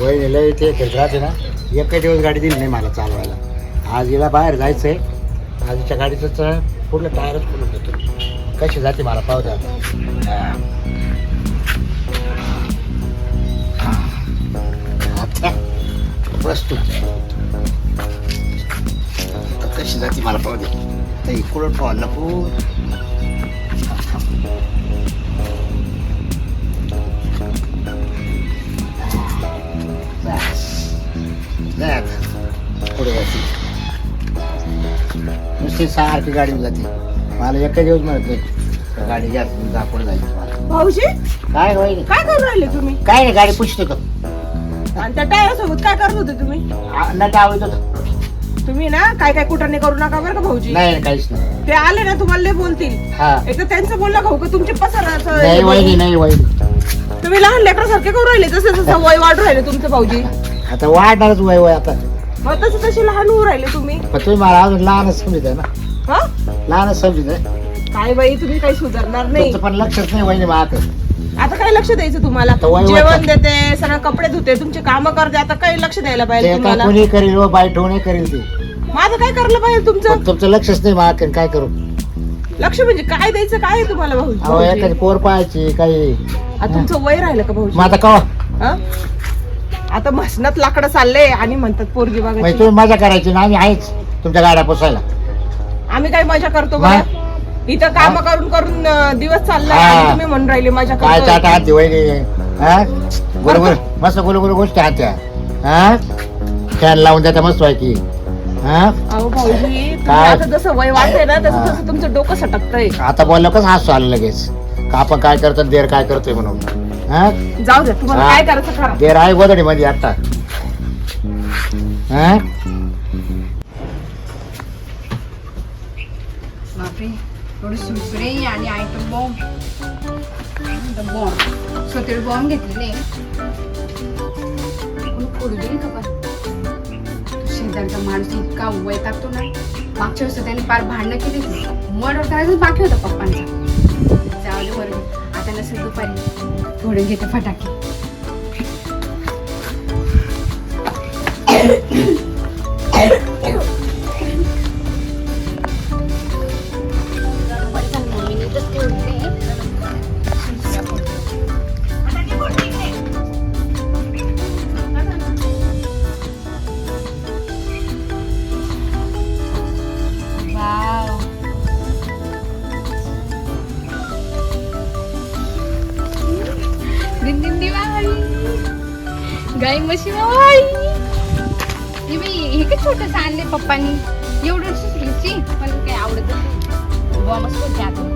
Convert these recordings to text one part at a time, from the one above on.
वहिनी लय ते करत राहते ना. एकच दिवस गाडी दिली नाही मला चालवायला. आज हिला बाहेर जायचं आज हिच्या गाडीचं पूर्ण टायरच खोलून देतो कशी जाते मला पाहू द्या. आता कशी जाते मला पाहू दे तर इकडून पाहा नाही. आता. पुढे जाते नुसती सारखी गाडी जाते. मला एकही दिवस म्हणत नाही. का गाडी घ्या तुम्ही जा पुढे जायचं मला. भाऊजी? काय होईल काय करून राहिले तुम्ही? काय नाही गाडी पुसतो तो आणि त्या टायर सोबत काय करत होते तुम्ही? नट आवडत होतं. तुम्ही ना काय काय कुठाने करू नका बरं का भाऊजी? नाही नाही, काहीच नाही. ते आले ना तुम्हाला लय बोलतील. एक तर त्यांचं बोलणं खाऊ का तुमचे पसर नाही वहिनी नाही वहिनी. तुम्ही लहान लेकरासारखे करू राहिले जसं जसं वय वाढू राहिले तुमचं भाऊजी. आता वाढणारच वय वय आता. मग तसे तसे लहान होऊ राहिले तुम्ही. पण तुम्ही मला अजून लहानच समजत आहे ना. हा? लहानच समजत आहे काय बाई तुम्ही काही सुधारणार नाही. तुमचं पण लक्षच नाही वहिनी माग आता काय लक्ष द्यायचं तुम्हाला? आता वय- जेवण देते सगळं कपडे धुते तुमचे काम करते आता काही लक्ष द्यायला पाहिजे ते काय तुम्हाला. कोणी करील व बाय ठेवणे करील ते. माझं काय करलं पाहिजे तुमचं? पण तुमचं लक्षच नाही माग काय करू? लक्ष म्हणजे काय द्यायचं काय आहे तुम्हाला भाऊ अहो एखादी भाऊजी? पोर पाहायची काही. आता तुमचं वय राहिलं का भाऊजी? मग आता कवा? हा? आता म्हसनात लाकडं चालले आणि म्हणतात पोरगी म्हणजे बघायची तुम्ही मजा करायची ना आम्ही आहेच तुमच्या गाड्या पोसायला. आम्ही काय मजा करतो बरं? इथं काम करून करून अं, दिवस चाललाय हा. आणि तुम्ही म्हणून राहिले मजा काय करतो चाट हात वहिनी हा? गुरु मस्त गुरु गुरु गोष्टी हात्या हा? फॅन लावून देता मस्त की हा? अहो भाऊजी तुम्ही काय? आता जसं वय वाढतंय ना तसं हा. तसं तुमचं डोकं सटकतंय. आता बोललं कसं हसू आलं लगेच. का आपण काय करतो देर काय करतोय म्हणून. हा? जाऊ द्या तुम्हाला. काय करायचं करा देर आहे गोदडी मध्ये आता. हा? बापरे एवढे सुरसुरे आणि आयटम बॉम्ब बॉम्ब स्वतः बॉम्ब घेतलेले का तो शेजारचा माणूस इतका वैतागतो ना. मागच्या वेळेस त्याने पार भांडणं केली मर्डर करायचं बाकी होतं पप्पांचा. जाऊ दे बरोबर आता नसेल दुपारी. फोडून घेते फटाके मम्मीने नाही बॉम्बच होते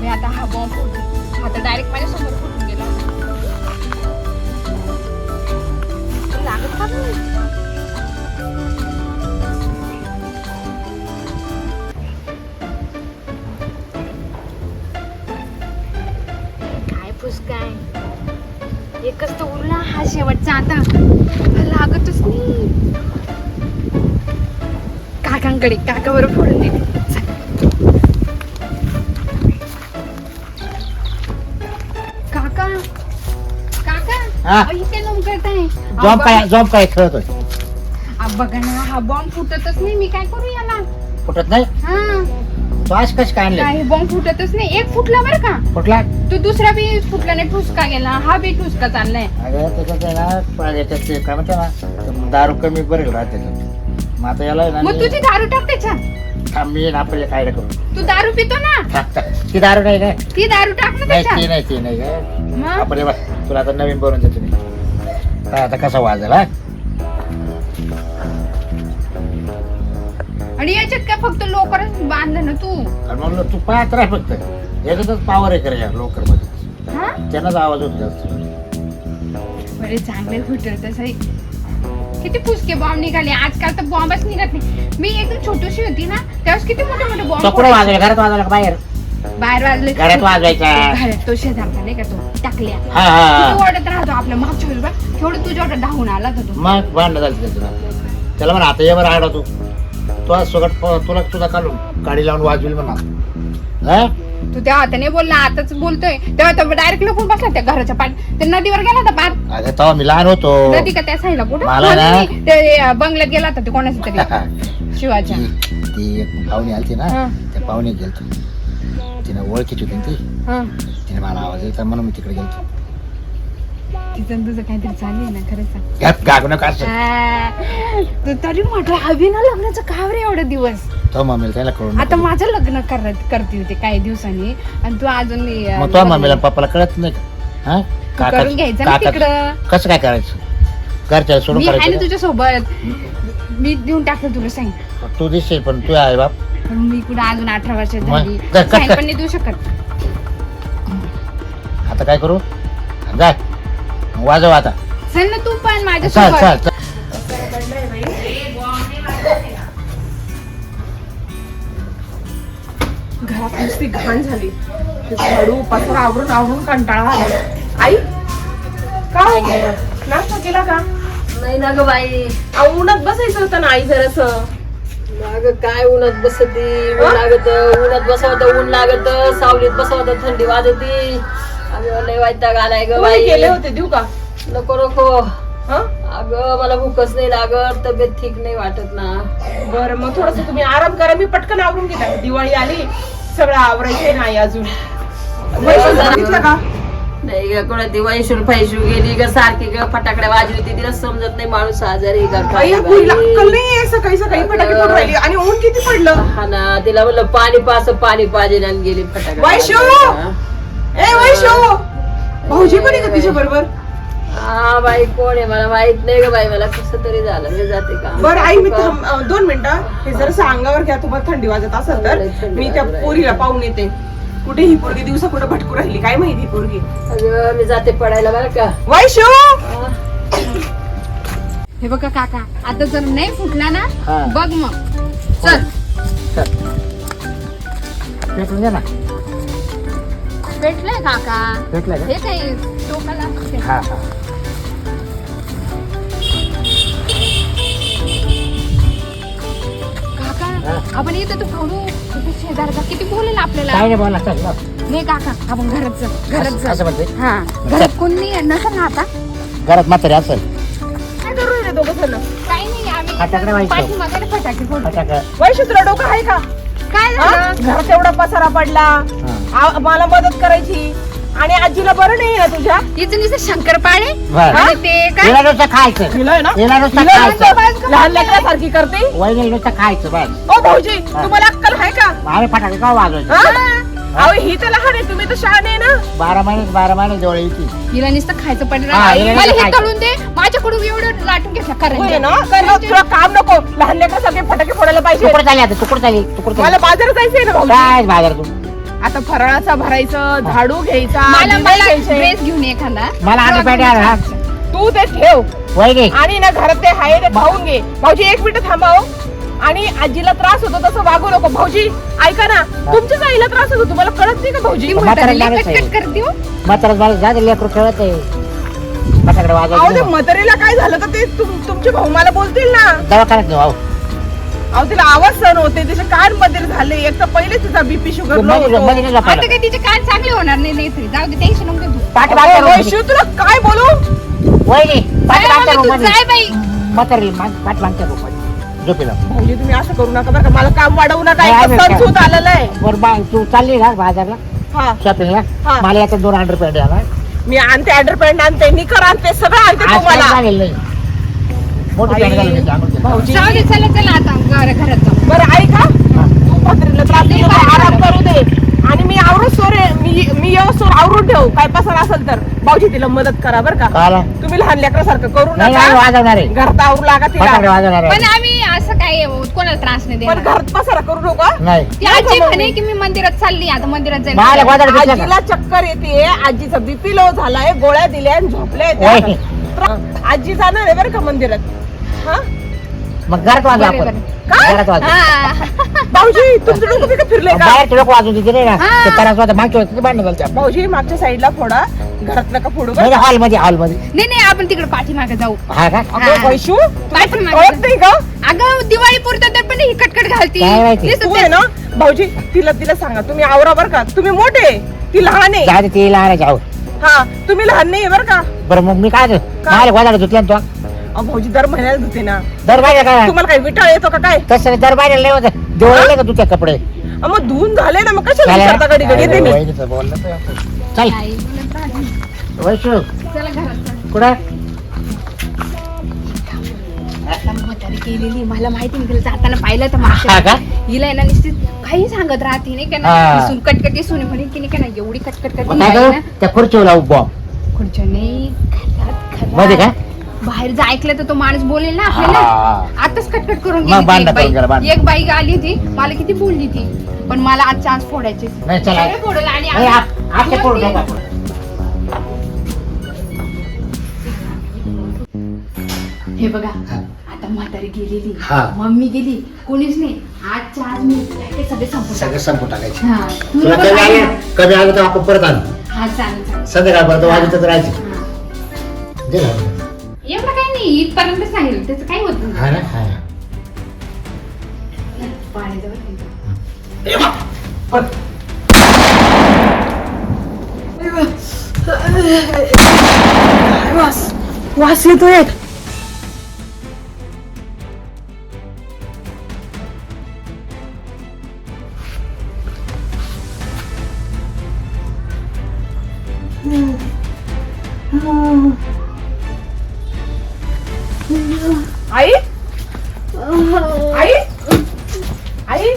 मी आता हा बॉम्ब फुटला आता डायरेक्ट माझ्यासमोर फुटून गेला. लागत का काय फुसकाय? एकच तर उरला हा शेवटचा आता. लागतच नाही. काकांकडे काका बरोबर फोडून देते हा? इथे करताय जॉब काय जॉब काय खेळतोय बघा ना हा बॉम्ब फुटतच नाही. मी काय करू याला? फुटत नाही? हा. तो आज कशी काय आणले बॉम्ब फुटतच नाही. एक फुटला बरं का? फुटला? तो दुसरा बी फुटला नाही ठुसका गेला. हा बी ठुसका चाललाय. अगं त्याच्यात आहे ना पण याच्यात ते काय म्हणते ना दारू कमी बरेल राहते. त्याच्यात मग आता याला आहे ना मग मी- तुझी दारू टाक त्याच्यात. थांब, मी ना आपल्याला काय करू तू दारू पितो ना? थांब, थांब. ती दारू नाही काय ती दारू टाक ना नाही ती त्याच्यात नाही ती नाही काय मग? हे बघ, तुला आता नवीन बनवून देतो मी. आता कसा वाजेल? हा आणि याच्यात काय फक्त लोकरच बांधलं ना तू? आणि म्हणलं तू पाहत राह फक्त. याच्यातच पॉवर आहे करायला लोकरमध्ये हा? त्यांनाच आवाज होतो जास्त. बरे चांगले फुटर तसं. किती पुसके बॉम्ब निघाले? आजकाल तर बॉम्बच निघत नाही. मी एकदम छोटीशी होती ना त्यावेळेस किती मोठे मोठे तो बॉम्ब कुठं वाजवायला घरात वाजवायला का बाहेर? बाहेर वाजले. घरात वाजवायचा. घरात तो शेजारचा नाही का तो टाकल्या. हा किती राहतो आपल्या मागच्या वेळेस बघ, केवढं तुझ्या ओढत धावून आला होता तो? मग भांडण झालं त्याचं त्याला म्हणा आता ये बरं आडा तू. तू आज सगळं प- तुला तुझा काढून गाडी लावून वाजवेल म्हणा. हा? तू त्या हाताने बोलला आताच बोलतोय. तेव्हा तर डायरेक्ट लपून बसला त्या घराच्या पाठ ते नदीवर गेला होता पार तेव्हा मी लहान होतो. नदी का त्या साईडला कुठं? मला ना- नाही, ते अं, बंगल्यात गेला होता ते कोणाच्या तरी. शिवाच्या. ती ती एक पाहुणे आलती ना हा. त्या पाहुणे गेलतो. तिने ओळखीची होती ना ती. हा. तिने मला आवाज म्हणून मी तिकडे गेलतो. तिचं आणि तुझं काहीतरी चालू आहे ना खरंच सांग. गप गागू नका असं. आ, तू तरी म्हटलं हवी ना लग्नाचं का रे एवढे दिवस? तो मम्मीला त्याला कळून आता माझं लग्न करत करते होते काही दिवसांनी. आणि तू अजून अं, मग तो मम्मीला पप्पाला कळत नाही का? हा? तू करून घ्यायचं ना काका- तिकडं. कसं काय करायचं? घरच्या सोडून मी आहे ना करायचं तुझ्या सोबत मी देऊन टाकलं तुला सांग. का? तू दिसशील पण तू आहे बाप. पण मी कुठं अजून अठरा वर्षात मग? झाली. पण नाही देऊ शकत. आता काय करू? जाय वाजव आता. चल ना तू पण माझ्या चल चल. सोबत चल घरात नुसती घाण झाली. झाडू पसरा आवरून आवरून कंटाळा आला. आई का हो? नाश्ता केला का? नाही ना ग बाई. अहो, उन्हात बसायचं होतं ना आई जरास. अग काय उन्हात बसती? ऊन लागत उन्हात बसवत ऊन लागत सावलीत बसवत थंडी वाजती. अगं लय वैताग आलाय ग बाई. केले होते देऊ का? नको नको. हं? अगं मला भूकच नाही लागत तब्येत ठीक नाही वाटत ना. बरं मग थोडस तुम्ही आराम करा मी पटकन आवरून घेता. दिवाळी आली सगळं आवरायचंय नाही अजून. का? नाही ग कोणाची वैशूर फैशू गेली ग सारखी ग फटाकडे वाजली होती तिला समजत नाही माणूस आजारी. अक्कल नाहीये सकाळी सकाळी फटाके फोडून राहिली. आणि ऊन किती पडलं? हा ना तिला म्हणलं पाणी पास पाणी पाहिजे आणि गेली फटाकडे वैशू! वाजवायला. ए वैशो! भाऊजी पण आहे का तिच्या बरोबर? हा बाई कोण आहे मला माहीत नाही ग बाई मला कसं तरी झालं. मी जाते का? बरं आई मी थांब- अं, दोन मिनिटं. हे जरा अंगावर घ्या तुम्हाला थंडी वाजत असेल तर मी त्या पोरीला पाहून येते. कुठे ही पोरगी? दिवसा कुठे भटकू राहिली? काय माहिती ही पोरगी? अगं मी जाते पडायला बरं का? वैशो! हे बघा काका आता जर नाही फुटला ना हा. बघ मग. चल. दे ना. भेटलंय काका? भेटलं का? हे काही टोकाला हा हा. काका. आपण इथं तर फोडू इथे शेजारचा किती बोलेल आपल्याला? काय नाही बोला चल. नाही काका आपण घरात जा घरात असं- असं म्हणते? हा. घरात कोण नाही नसेल ना आता? घरात म्हातारी असेल. काय करू राहिले दोघं जण? काही नाही फटाकडे आम्ही. पाठीमागे फटाके फोडतो फटाका. वैशो तुला डोकं आहे का? काय? झालं? घरात एवढा पसारा पडला. हा. आ- मला मदत करायची. आणि आजीला बरं नाही ना तुझ्या? तिचं नुसतं शंकरपाळे? बरं. आणि ते काय? तिला नुसतं खायचं. तिला आहे ना? तिला नुसतं तिला खायचं. नुसतं लहान लेकरासारखी करते? वहिनी नुसतं खायचं बस. ओ भाऊजी तुम्हाला अक्कल आहे का? आम्ही फटाके का वाजवायचं? हा? अहो ही तर लहान आहे तुम्ही तर शहाणे आहे ना? बारा महिने बारा महिने जवळ येते हिला नुसतं खायचं पडलं हा, हिला मला नुसतं हे खायचं. तळून दे. माझ्याकडून एवढं लाटून घेतलं होय ना? तुला काम नको. लहान लेकरासारखे फटाके फोडायला पाहिजे. तुकडं चालली आता तुकडं मला चालली. बाजारात जायचंय ना भाऊजी? काय बाजार तू आता फराळाचा भरायचं झाडू घ्यायचा मला दिवे मला घ्यायचे. ड्रेस घेऊन ये एखादा. मला आधी पॅट आला तू ते ठेव. वहिनी आणि ना घरात ते आहे ते खाऊन घे. भाऊजी एक मिनिट थांबाव आणि आजीला त्रास होतो तसं वागू नको. भाऊजी ऐका ना. तुमच्याच आईला त्रास होतो. तुम्हाला कळत नाही का भाऊजी? म्हातारीला माणूस आहे. करते हो. म्हातारा मला जा लेकरू खेळत आहे. अहो ते मदरीला काय झालं तर ते तुम- तुमचे भाऊ मला बोलतील ना. दवाखान्यात अहो. अहो तिला आवाज सहन होते तिचे कान बदल झाले. एक तर पहिले तिचा बीपी शुगर होतो. आता काय तिचे कान चांगले होणार नाही नाही तरी. जाऊ दे टेन्शन नको घेऊ. पाठ अहो, मागच्या room वैशू तुला काय बोलू? मम्मी, तू. जाय बाई. भाऊजी तुम्ही असं करू नका बरं का. मला काम वाढवू नका. नाही, एक आम्ही तर काय- सूत आलेलं आहे. बरं बा तू चालली ना बाजारला? हा. शॉपिंगला हा. मला दोन हंड्रेड रुपये मी आणते अंडरपॅन्ट आणते निकर आणते सगळं आणते आज तुम्हाला. काय झालेलं नाही. जाऊ दे चला चला आता घर घरात जाऊ. बरं ऐका. तू पत्रीला त्रास देऊ नको, आराम करू दे. आणि मी आवरून सोरे मी मी येऊ सोर आवरून ठेव. काय पसार असेल तर भाऊजी तिला मदत करा बरं का. काला. तुम्ही लहान लेकरासारखं करू नाही नाही, नका वाजवणार आहे. घरात आवरू लागा फटाकडे तिला वाजवणार पण आहे आम्ही असं काय कोणाला त्रास नाही पण देणार. घरात पसारा करू नका नाही. ती आजी म्हणे की मी मंदिरात चालली आता मंदिरात जाईल. मला वाजवणार दिसलं आजीला चक्कर येते आजीचा बीपी लो झालाय गोळ्या दिल्या आणि झोपल्या. आजी जाणार आहे बरं का मंदिरात. हा? मग घरात बरं, आपण. काय? घरात वाजव. हा. भाऊजी तुमचं डोकं बिकं फिरलंय का? बाहेर लोक होते रे ना हा. ते त्रास मागच्या वेळेस भांडण झालं भाऊजी मागच्या साईडला फोडा. घरात नका फोडू नाही हॉलमध्ये हॉलमध्ये नाही नाही आपण तिकडे पाठीमागे जाऊ. हा का? अगं वैशू पाठीमागे ओळख नाही का अगं दिवाळी पुरतं तर पण ही कटकट घालती. काय माहिती? दिसत तू आहे ना भाऊजी तिला तिला सांगा तुम्ही आवरा बरं का. तुम्ही मोठे ती लहान आहे. जाऊ दे ते लहानाचे आहो हा तुम्ही लहान नाही बरं का? बरं मग मी काय मला वाजायला धुतल्या ना तो. अहो, भाऊजी दर महिन्याला धुते ना. दर बाहेर काय? तुम्हाला काही विटाळ येतो का काय? तसं दर बाहेर नाही होत. देवळले का तुझ्या कपडे? अहो, मग धुवून झाले ना मग कशाला चला. विचारता घडी घडी येते मी? वहिनीचं तर. चल. वैशू. चला घरात चला. कुठं? केलेली मला माहिती नाही तिला जाताना पाहिलं तर हा मागच्या का हिला आहे ना निश्चित काही सांगत राहते नाही का हा. ना सून कटकटी सुने म्हणे की नाही का ना एवढी कटकट करते मग काय बाई करू ना. त्या खुर्चीवर लावू बॉम्ब खुर्च्या नाही घरात- घरात. मध्ये का बाहेर जर ऐकलं तर तो माणूस बोलेल ना हा. आपल्याला आताच कटकट करून मग गेली ती बांधा एक बाई. करून गेला, बांधा. एक बाई आली होती मला किती बोलली ती पण मला आज फोडायची नाही चला सगळे फोडलं आणि नाही, आप-. हे बघा हा. आता म्हातारी गेलेली हा. मम्मी गेली कोणीच नाही आजच्या आज मी ते सगळे संपू सगळं संपून टाकायचं हा तुला तुला कमी आलं कमी आलं तर आपण परत आणू हा चालेल चालेल संध्याकाळपर्यंत वाजतच राहायचं हा. दे ना. एवढं काही नाही इथपर्यंत सांगेल त्याचं काही होत नाही हा ना हा. ए. पण वास वास येतोय आई? आई? आई?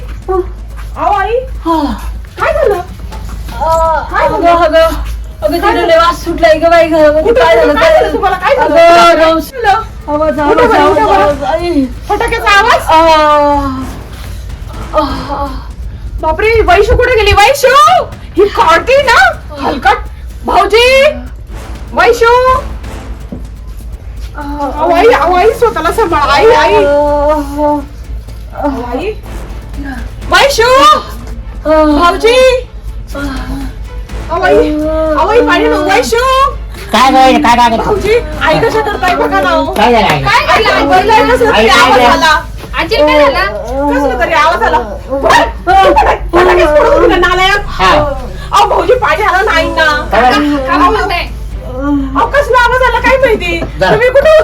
आओ आई. काय झालं? काय झालं? अगं अगं तिला लय वास सुटलाय ग बाई घरामध्ये काय झालं काय झालं? तुम्हाला काय झालं? आवाज आवाज आवाज आई. फटाक्याचा आवाज. बापरे वैशू कुठे गेली? वैशू! ही काढते ना? हलकट. भाऊजी! आई आई स्वतःला सांभाळ. आई आई. अहो, आई. वैशू! भाऊजी! अहो, आई. पाणी नको. वैशू! काय काय काय काय भाऊजी आई कशा करताय बघा ना हो. काय झालं? आहे? काय आई झालं बोललाय कसला तरी आई, आई, आवाज. आला. आजी काय झालं? कसला तरी आवाज आला. फटाकेच फोडून दिला नालायक? हा. अहो भाऊजी पाणी आलं नाही ना काय? झालं? का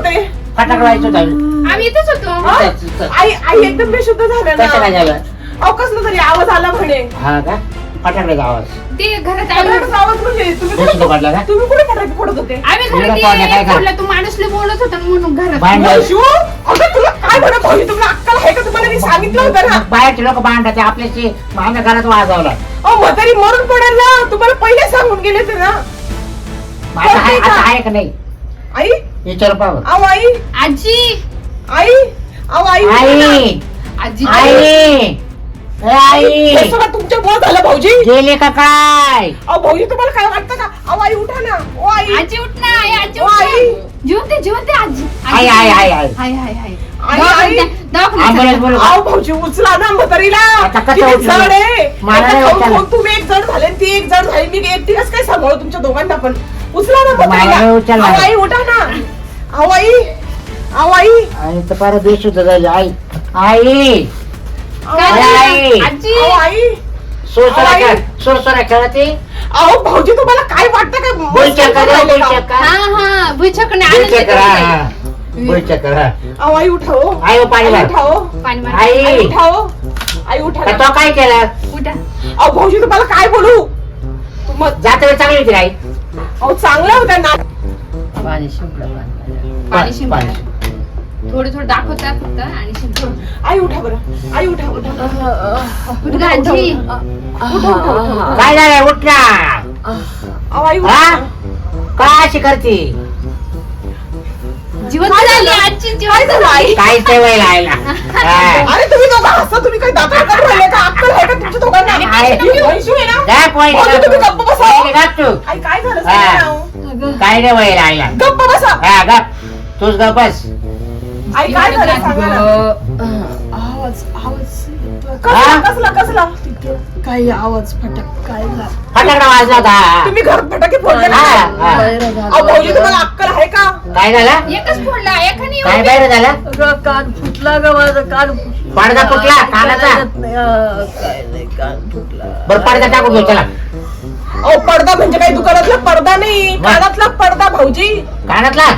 काय फटाकडे व्हायचं. आम्ही इथेच होतो. हा? इथं, इथं. आई आई एकदम बेशुद्ध झालं कसं काय ना झालं? अहो कसला तरी आवाज आला म्हणे. हा का? फटाकड्याचा आवाज. ते घरात आम्ही आवाज म्हणजे तुम्ही बेशुद्ध कुठे पडला का? तुम्ही कुठे फटाके फोडत होते? आम्ही तुला घरात कोण आहे, काय ये- काय? फोडलं, तू माणूसले बोलत होता म्हणून घरात. भांडण. वैशू, अगं तुला काय तुम्हाला अक्कल आहे का? तुम्हाला मी सांगितलं होतं ना. मग बाहेरचे लोक भांडतात आपल्याशी माझ्या घरात वाजवला. अहो म्हातारी मरून पडेल ना. तुम्हाला पहिले सांगून गेले ते ना. आता आहे आता आहे का नाही? आई विचार पाहू अहो आई. आजी. आई. अहो आई आई. आजी. आई. हे सगळं झालं भाऊजी. गेले का काय? अहो भाऊजी तुम्हाला काय वाटतं का? अहो आई उठा ना. ओ आई. आजी उठ ना. आई आजी ओ, उठ ना. आई. आजी. आई आई आई. आई. हाय हाय हाय आई, आई. बोलू का? अहो भाऊजी उचला ना म्हातारीला. आता कसं किती उचलू? जड आहे. मला एका नाही खाऊन उचलणार. खाऊन तुम्ही एक जण झाले ती एक जण झाली. मी एकटी कसं काय सांभाळू तुमच्या दोघांना पण? उचला ना मला नाही म्हातारीला उचलणार. अहो, आई उठा ना. अहो आई आणि तर फार बेशुद्ध झाली. आई आई. काय आई. आजी. आई. सोरसोरा. खेळ सोरसोरा खेळते अहो भाऊजी तुम्हाला काय वाटतं का? बोलच्या करा? बोलच्या करा हा हा. भुईछकने बोलच्या करा बोलच्या करा अहो आई उठाओ आई हो पाणी भर. उठाओ पाणी मार. आई. आई उठाओ आई उठा. का. तो काय केलं? उठा. अहो भाऊजी तुम्हाला काय बोलू? तुम जात चांगली होती आई? अहो चांगला होता ना. पाणी पाणी, पाणी. थोडं थोडं दाखवता फक्त आणि शिंपडा. आई उठा बरं. आई उठा उठा. उठ काय उठ. ना अहो, आई हा काय अशी करते? जिवंत झाली. काय जिवंत झालं? आई काय ते वय लायला हा. अरे तुम्ही दोघं हसा तुम्ही काय दाखल करून राहिले का? अक्कल आहे का तुमच्या दोघांना? आहे. वैशू आहे ना? जा पोय भाऊजी, तुम्ही गप्प बसा. गप तू. आई काय झालं? हा. सांगा ना. काय नाही वय लायला गप्प बसा. हा गप तूच गप बस आई काय झालं सांगा ना. आवाज आवाज. कसला कसला कसला? काही आवाज फटक काय झालं? फटाकडा वाजला होता. तुम्ही घरात फटाके फोडले ना? हा, हा. अहो भाऊजी तुम्हाला अक्कल आहे का? काय झालं? एकच फोडला एकाने काय बाहेर झालं? कान फुटला ग माझा कान फुटला. पडदा फुटला कानाचा. येत नाही, अं, काय नाही कान फुटला. बरं पडदा टाकून घेऊ चला अहो पडदा म्हणजे काही दुकानातला पडदा नाही? कानातला पडदा भाऊजी. कानातला?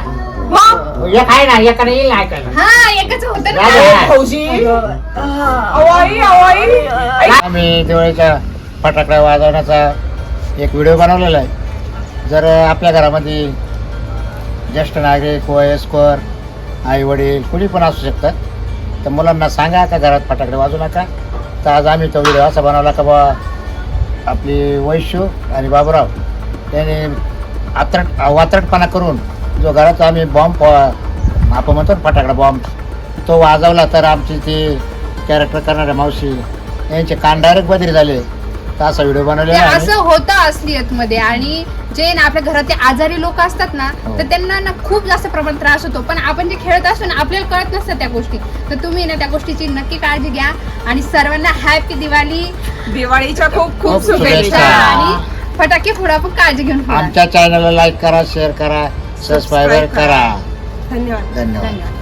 मग? एक आहे ना एकाने येईल ना ऐकायला. हा एकच होत ना. झालं. अहो, भाऊजी अहो आई अहो आई आई, आम्ही दिवाळीच्या फटाकडा वाजवण्याचा एक व्हिडिओ बनवलेला आहे. जर आपल्या घरामध्ये ज्येष्ठ नागरिक वयस्कर आई वडील कुणी पण असू शकतात तर मुलांना सांगा का घरात फटाकडे वाजू नका? तर आज आम्ही तो व्हिडिओ असा बनवला का बा आपली वैश्यू आणि बाबूराव यांनी आत्रट वात्रटपणा करून जो घरात आम्ही बॉम्ब आपण म्हणतो ना फटाकडा बॉम्ब तो वाजवला तर आमची ती कॅरेक्टर करणाऱ्या मावशी यांचे कान डायरेक्ट बदिरी झाले. तर असा व्हिडिओ ते आहे असं होतं असलियत मध्ये आणि जे ना आपल्या घरातले आजारी लोक असतात ना हो. तर त्यांना ना खूप जास्त प्रमाणात त्रास होतो. पण आपण जे खेळत असतो ना आपल्याला कळत नसतं त्या गोष्टी. तर तुम्ही ना त्या गोष्टीची नक्की काळजी घ्या आणि सर्वांना हॅपी दिवाळी. दिवाळीच्या खूप खूप खूप शुभेच्छा. शुभेच्छा. आणि फटाके फोडा पण काळजी घेऊन फोडा. आमच्या चॅनलला लाईक करा शेअर करा. सबस्क्राईबर करा. धन्यवाद. धन्यवाद.